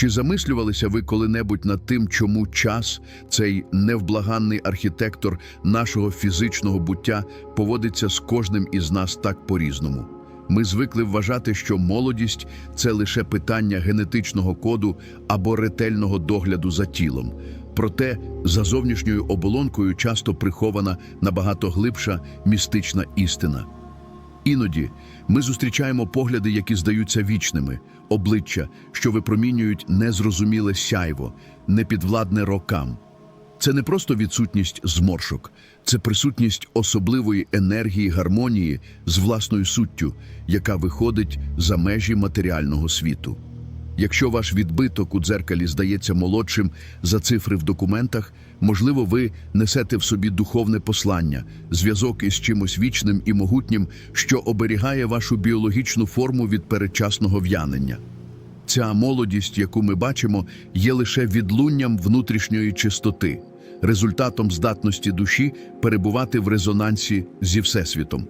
Чи замислювалися ви коли-небудь над тим, чому час, цей невблаганний архітектор нашого фізичного буття, поводиться з кожним із нас так по-різному? Ми звикли вважати, що молодість це лише питання генетичного коду або ретельного догляду за тілом. Проте за зовнішньою оболонкою часто прихована набагато глибша містична істина. Іноді ми зустрічаємо погляди, які здаються вічними, обличчя, що випромінюють незрозуміле сяйво, непідвладне рокам. Це не просто відсутність зморшок, це присутність особливої енергії гармонії з власною суттю, яка виходить за межі матеріального світу. Якщо ваш відбиток у дзеркалі здається молодшим за цифри в документах, можливо, ви несете в собі духовне послання, зв'язок із чимось вічним і могутнім, що оберігає вашу біологічну форму від передчасного в'янення. Ця молодість, яку ми бачимо, є лише відлунням внутрішньої чистоти, результатом здатності душі перебувати в резонансі зі Всесвітом.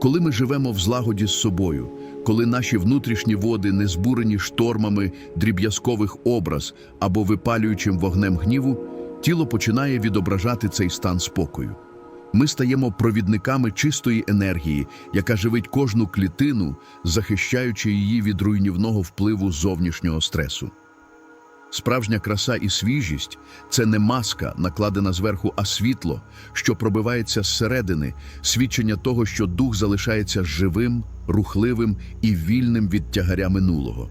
Коли ми живемо в злагоді з собою, коли наші внутрішні води не збурені штормами дріб'язкових образ або випалюючим вогнем гніву, тіло починає відображати цей стан спокою. Ми стаємо провідниками чистої енергії, яка живить кожну клітину, захищаючи її від руйнівного впливу зовнішнього стресу. Справжня краса і свіжість це не маска, накладена зверху, а світло, що пробивається зсередини, свідчення того, що дух залишається живим, рухливим і вільним від тягаря минулого.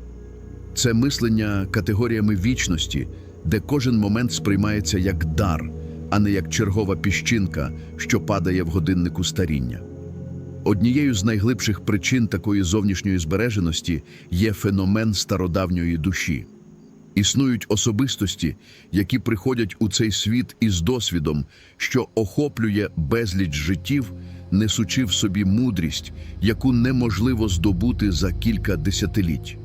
Це мислення категоріями вічності, де кожен момент сприймається як дар, а не як чергова піщинка, що падає в годиннику старіння. Однією з найглибших причин такої зовнішньої збереженості є феномен стародавньої душі. Існують особистості, які приходять у цей світ із досвідом, що охоплює безліч життів, несучи в собі мудрість, яку неможливо здобути за кілька десятиліть.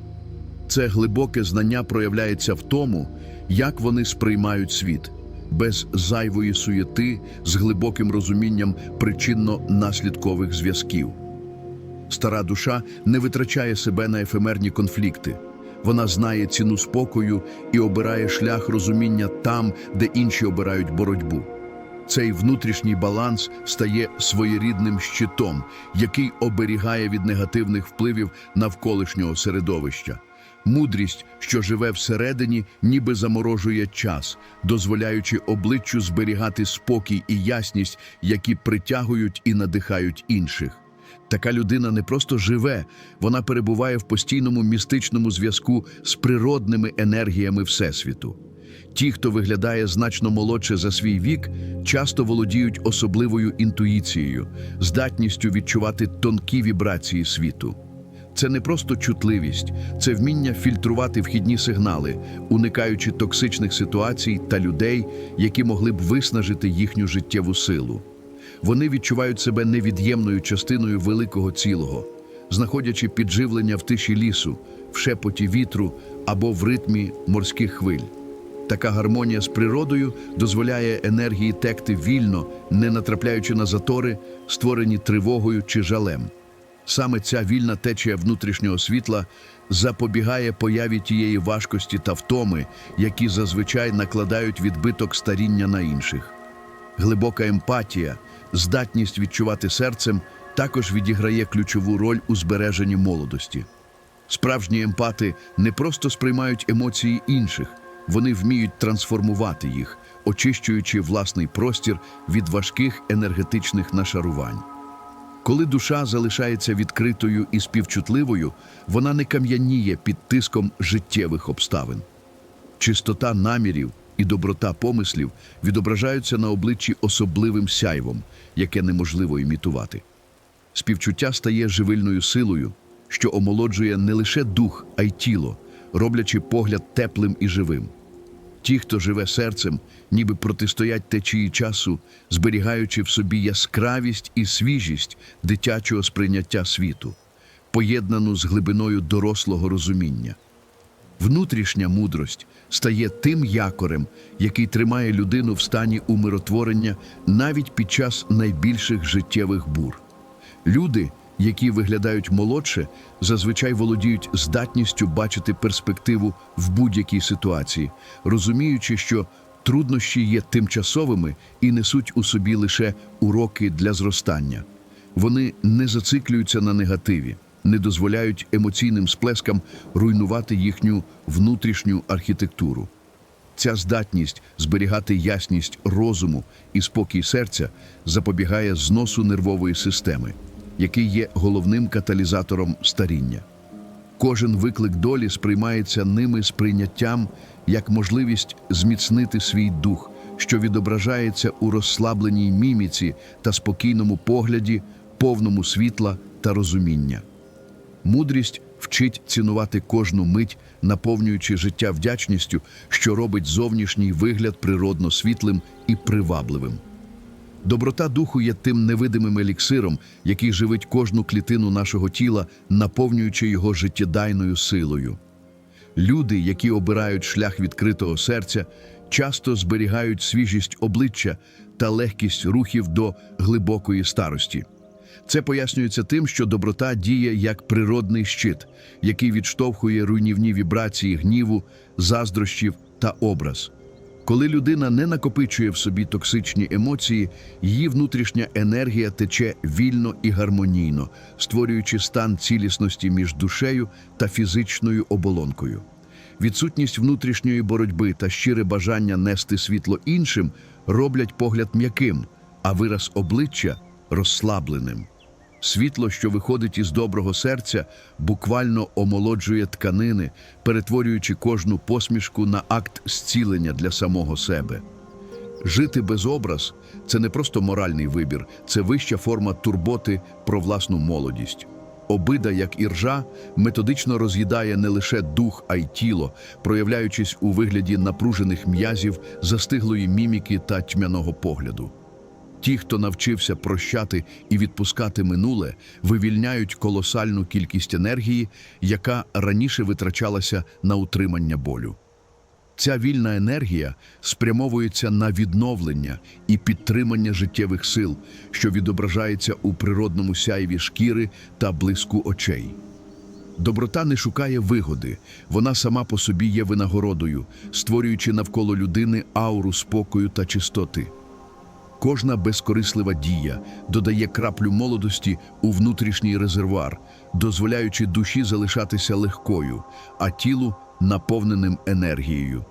Це глибоке знання проявляється в тому, як вони сприймають світ, без зайвої суєти, з глибоким розумінням причинно-наслідкових зв'язків. Стара душа не витрачає себе на ефемерні конфлікти. Вона знає ціну спокою і обирає шлях розуміння там, де інші обирають боротьбу. Цей внутрішній баланс стає своєрідним щитом, який оберігає від негативних впливів навколишнього середовища. Мудрість, що живе всередині, ніби заморожує час, дозволяючи обличчю зберігати спокій і ясність, які притягують і надихають інших. Така людина не просто живе, вона перебуває в постійному містичному зв'язку з природними енергіями Всесвіту. Ті, хто виглядає значно молодше за свій вік, часто володіють особливою інтуїцією, здатністю відчувати тонкі вібрації світу. Це не просто чутливість, це вміння фільтрувати вхідні сигнали, уникаючи токсичних ситуацій та людей, які могли б виснажити їхню життєву силу. Вони відчувають себе невід'ємною частиною великого цілого, знаходячи підживлення в тиші лісу, в шепоті вітру або в ритмі морських хвиль. Така гармонія з природою дозволяє енергії текти вільно, не натрапляючи на затори, створені тривогою чи жалем. Саме ця вільна течія внутрішнього світла запобігає появі тієї важкості та втоми, які зазвичай накладають відбиток старіння на інших. Глибока емпатія, здатність відчувати серцем також відіграє ключову роль у збереженні молодості. Справжні емпати не просто сприймають емоції інших, вони вміють трансформувати їх, очищуючи власний простір від важких енергетичних нашарувань. Коли душа залишається відкритою і співчутливою, вона не кам'яніє під тиском життєвих обставин. Чистота намірів і доброта помислів відображаються на обличчі особливим сяйвом, яке неможливо імітувати. Співчуття стає живильною силою, що омолоджує не лише дух, а й тіло, роблячи погляд теплим і живим. Ті, хто живе серцем, ніби протистоять течії часу, зберігаючи в собі яскравість і свіжість дитячого сприйняття світу, поєднану з глибиною дорослого розуміння. Внутрішня мудрость стає тим якорем, який тримає людину в стані умиротворення навіть під час найбільших життєвих бур. Люди, які виглядають молодше, зазвичай володіють здатністю бачити перспективу в будь-якій ситуації, розуміючи, що труднощі є тимчасовими і несуть у собі лише уроки для зростання. Вони не зациклюються на негативі, не дозволяють емоційним сплескам руйнувати їхню внутрішню архітектуру. Ця здатність зберігати ясність розуму і спокій серця запобігає зносу нервової системи, який є головним каталізатором старіння. Кожен виклик долі сприймається ними з прийняттям як можливість зміцнити свій дух, що відображається у розслабленій міміці та спокійному погляді, повному світла та розуміння. Мудрість вчить цінувати кожну мить, наповнюючи життя вдячністю, що робить зовнішній вигляд природно світлим і привабливим. Доброта духу є тим невидимим еліксиром, який живить кожну клітину нашого тіла, наповнюючи його життєдайною силою. Люди, які обирають шлях відкритого серця, часто зберігають свіжість обличчя та легкість рухів до глибокої старості. Це пояснюється тим, що доброта діє як природний щит, який відштовхує руйнівні вібрації гніву, заздрощів та образ. Коли людина не накопичує в собі токсичні емоції, її внутрішня енергія тече вільно і гармонійно, створюючи стан цілісності між душею та фізичною оболонкою. Відсутність внутрішньої боротьби та щире бажання нести світло іншим роблять погляд м'яким, а вираз обличчя розслабленим. Світло, що виходить із доброго серця, буквально омолоджує тканини, перетворюючи кожну посмішку на акт зцілення для самого себе. Жити без образ це не просто моральний вибір, це вища форма турботи про власну молодість. Обида, як і ржа, методично роз'їдає не лише дух, а й тіло, проявляючись у вигляді напружених м'язів, застиглої міміки та тьмяного погляду. Ті, хто навчився прощати і відпускати минуле, вивільняють колосальну кількість енергії, яка раніше витрачалася на утримання болю. Ця вільна енергія спрямовується на відновлення і підтримання життєвих сил, що відображається у природному сяйві шкіри та блиску очей. Доброта не шукає вигоди, вона сама по собі є винагородою, створюючи навколо людини ауру спокою та чистоти. Кожна безкорислива дія додає краплю молодості у внутрішній резервуар, дозволяючи душі залишатися легкою, а тілу наповненим енергією.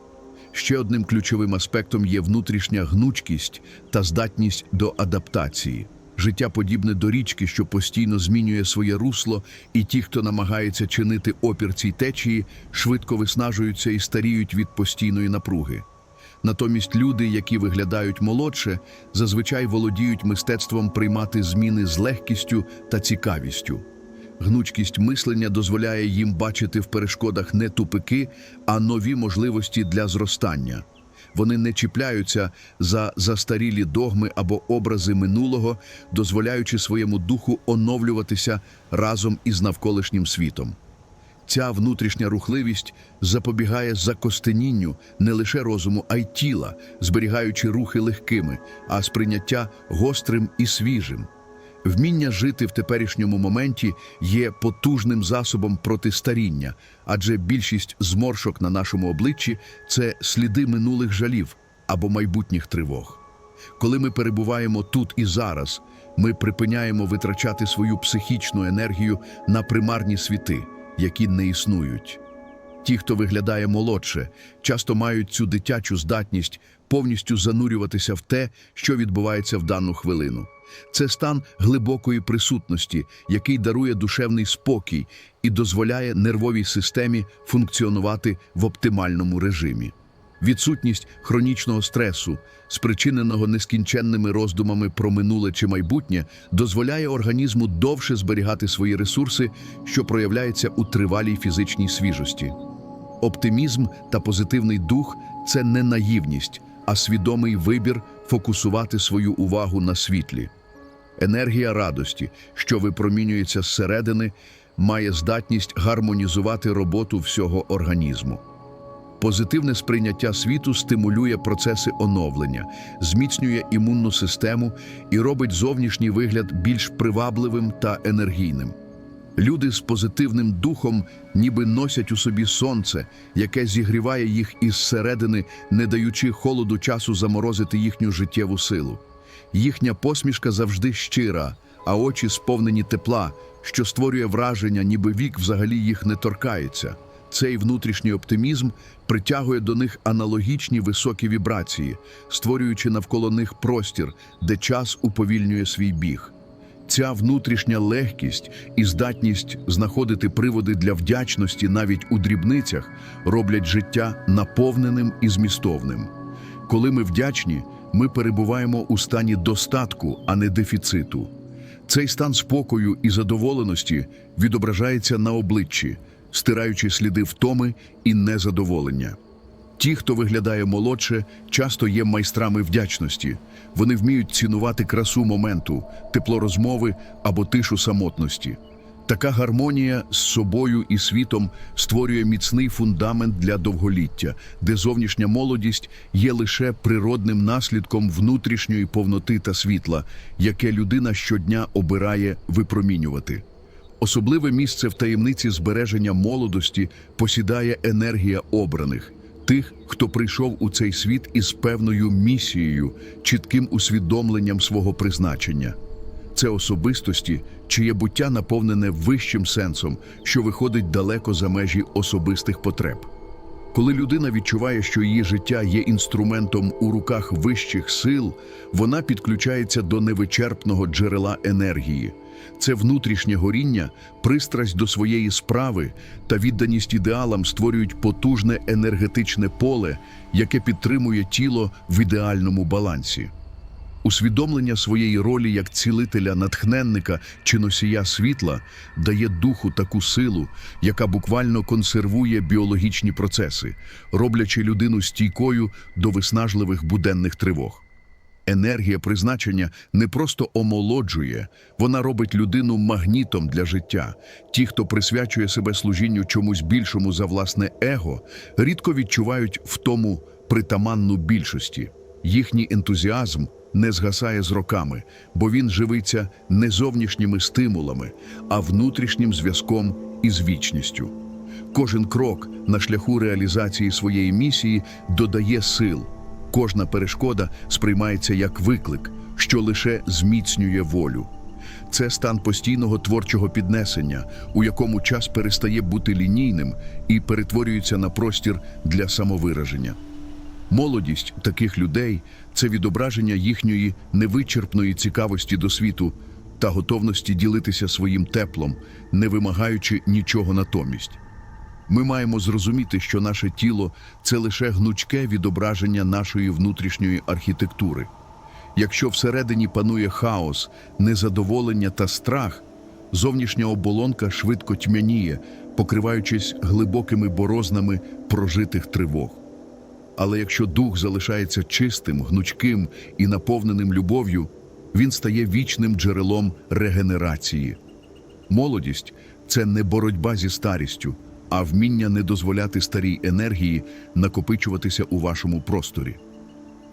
Ще одним ключовим аспектом є внутрішня гнучкість та здатність до адаптації. Життя подібне до річки, що постійно змінює своє русло, і ті, хто намагається чинити опір цій течії, швидко виснажуються і старіють від постійної напруги. Натомість люди, які виглядають молодше, зазвичай володіють мистецтвом приймати зміни з легкістю та цікавістю. Гнучкість мислення дозволяє їм бачити в перешкодах не тупики, а нові можливості для зростання. Вони не чіпляються за застарілі догми або образи минулого, дозволяючи своєму духу оновлюватися разом із навколишнім світом. Ця внутрішня рухливість запобігає закостенінню не лише розуму, а й тіла, зберігаючи рухи легкими, а сприйняття гострим і свіжим. Вміння жити в теперішньому моменті є потужним засобом проти старіння, адже більшість зморшок на нашому обличчі це сліди минулих жалів або майбутніх тривог. Коли ми перебуваємо тут і зараз, ми припиняємо витрачати свою психічну енергію на примарні світи, які не існують. Ті, хто виглядає молодше, часто мають цю дитячу здатність повністю занурюватися в те, що відбувається в дану хвилину. Це стан глибокої присутності, який дарує душевний спокій і дозволяє нервовій системі функціонувати в оптимальному режимі. Відсутність хронічного стресу, спричиненого нескінченними роздумами про минуле чи майбутнє, дозволяє організму довше зберігати свої ресурси, що проявляється у тривалій фізичній свіжості. Оптимізм та позитивний дух це не наївність, а свідомий вибір фокусувати свою увагу на світлі. Енергія радості, що випромінюється зсередини, має здатність гармонізувати роботу всього організму. Позитивне сприйняття світу стимулює процеси оновлення, зміцнює імунну систему і робить зовнішній вигляд більш привабливим та енергійним. Люди з позитивним духом ніби носять у собі сонце, яке зігріває їх із середини, не даючи холоду часу заморозити їхню життєву силу. Їхня посмішка завжди щира, а очі сповнені тепла, що створює враження, ніби вік взагалі їх не торкається. Цей внутрішній оптимізм притягує до них аналогічні високі вібрації, створюючи навколо них простір, де час уповільнює свій біг. Ця внутрішня легкість і здатність знаходити приводи для вдячності навіть у дрібницях роблять життя наповненим і змістовним. Коли ми вдячні, ми перебуваємо у стані достатку, а не дефіциту. Цей стан спокою і задоволеності відображається на обличчі, стираючи сліди втоми і незадоволення. Ті, хто виглядає молодше, часто є майстрами вдячності. Вони вміють цінувати красу моменту, тепло розмови або тишу самотності. Така гармонія з собою і світом створює міцний фундамент для довголіття, де зовнішня молодість є лише природним наслідком внутрішньої повноти та світла, яке людина щодня обирає випромінювати. Особливе місце в таємниці збереження молодості посідає енергія обраних, тих, хто прийшов у цей світ із певною місією, чітким усвідомленням свого призначення. Це особистості, чиє буття наповнене вищим сенсом, що виходить далеко за межі особистих потреб. Коли людина відчуває, що її життя є інструментом у руках вищих сил, вона підключається до невичерпного джерела енергії. Це внутрішнє горіння, пристрасть до своєї справи та відданість ідеалам створюють потужне енергетичне поле, яке підтримує тіло в ідеальному балансі. Усвідомлення своєї ролі як цілителя, натхненника чи носія світла дає духу таку силу, яка буквально консервує біологічні процеси, роблячи людину стійкою до виснажливих буденних тривог. Енергія призначення не просто омолоджує, вона робить людину магнітом для життя. Ті, хто присвячує себе служінню чомусь більшому за власне его, рідко відчувають втому притаманну більшості. Їхній ентузіазм не згасає з роками, бо він живиться не зовнішніми стимулами, а внутрішнім зв'язком із вічністю. Кожен крок на шляху реалізації своєї місії додає сил. Кожна перешкода сприймається як виклик, що лише зміцнює волю. Це стан постійного творчого піднесення, у якому час перестає бути лінійним і перетворюється на простір для самовираження. Молодість таких людей це відображення їхньої невичерпної цікавості до світу та готовності ділитися своїм теплом, не вимагаючи нічого натомість. Ми маємо зрозуміти, що наше тіло це лише гнучке відображення нашої внутрішньої архітектури. Якщо всередині панує хаос, незадоволення та страх, зовнішня оболонка швидко тьмяніє, покриваючись глибокими борознами прожитих тривог. Але якщо дух залишається чистим, гнучким і наповненим любов'ю, він стає вічним джерелом регенерації. Молодість це не боротьба зі старістю, а вміння не дозволяти старій енергії накопичуватися у вашому просторі.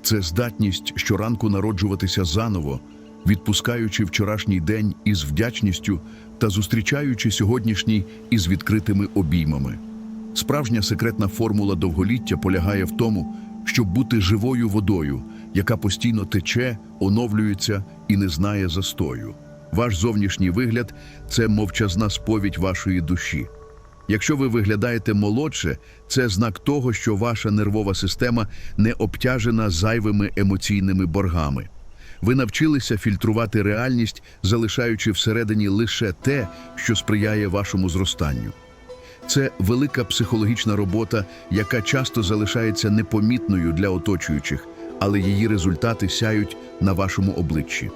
Це здатність щоранку народжуватися заново, відпускаючи вчорашній день із вдячністю та зустрічаючи сьогоднішній із відкритими обіймами. Справжня секретна формула довголіття полягає в тому, щоб бути живою водою, яка постійно тече, оновлюється і не знає застою. Ваш зовнішній вигляд це мовчазна сповідь вашої душі. Якщо ви виглядаєте молодше, це знак того, що ваша нервова система не обтяжена зайвими емоційними боргами. Ви навчилися фільтрувати реальність, залишаючи всередині лише те, що сприяє вашому зростанню. Це велика психологічна робота, яка часто залишається непомітною для оточуючих, але її результати сяють на вашому обличчі.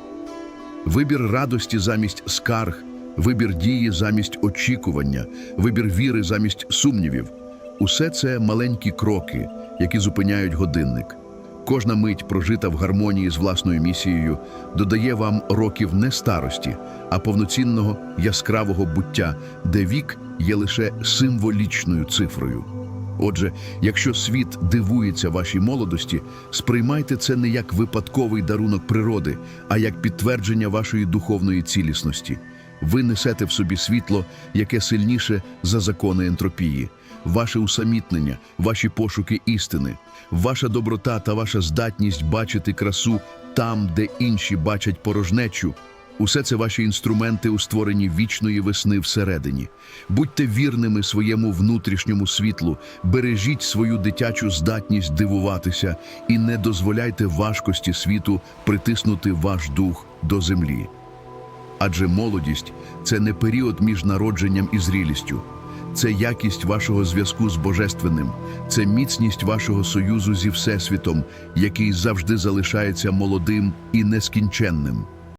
Вибір радості замість скарг, вибір дії замість очікування, вибір віри замість сумнівів усе це маленькі кроки, які зупиняють годинник. Кожна мить, прожита в гармонії з власною місією, додає вам років не старості, а повноцінного яскравого буття, де вік є лише символічною цифрою. Отже, якщо світ дивується вашій молодості, сприймайте це не як випадковий дарунок природи, а як підтвердження вашої духовної цілісності. Ви несете в собі світло, яке сильніше за закони ентропії, ваше усамітнення, ваші пошуки істини, ваша доброта та ваша здатність бачити красу там, де інші бачать порожнечу. Усе це ваші інструменти у створенні вічної весни всередині. Будьте вірними своєму внутрішньому світлу, бережіть свою дитячу здатність дивуватися і не дозволяйте важкості світу притиснути ваш дух до землі. Адже молодість це не період між народженням і зрілістю. Це якість вашого зв'язку з Божественним, це міцність вашого союзу зі Всесвітом, який завжди залишається молодим і нескінченним.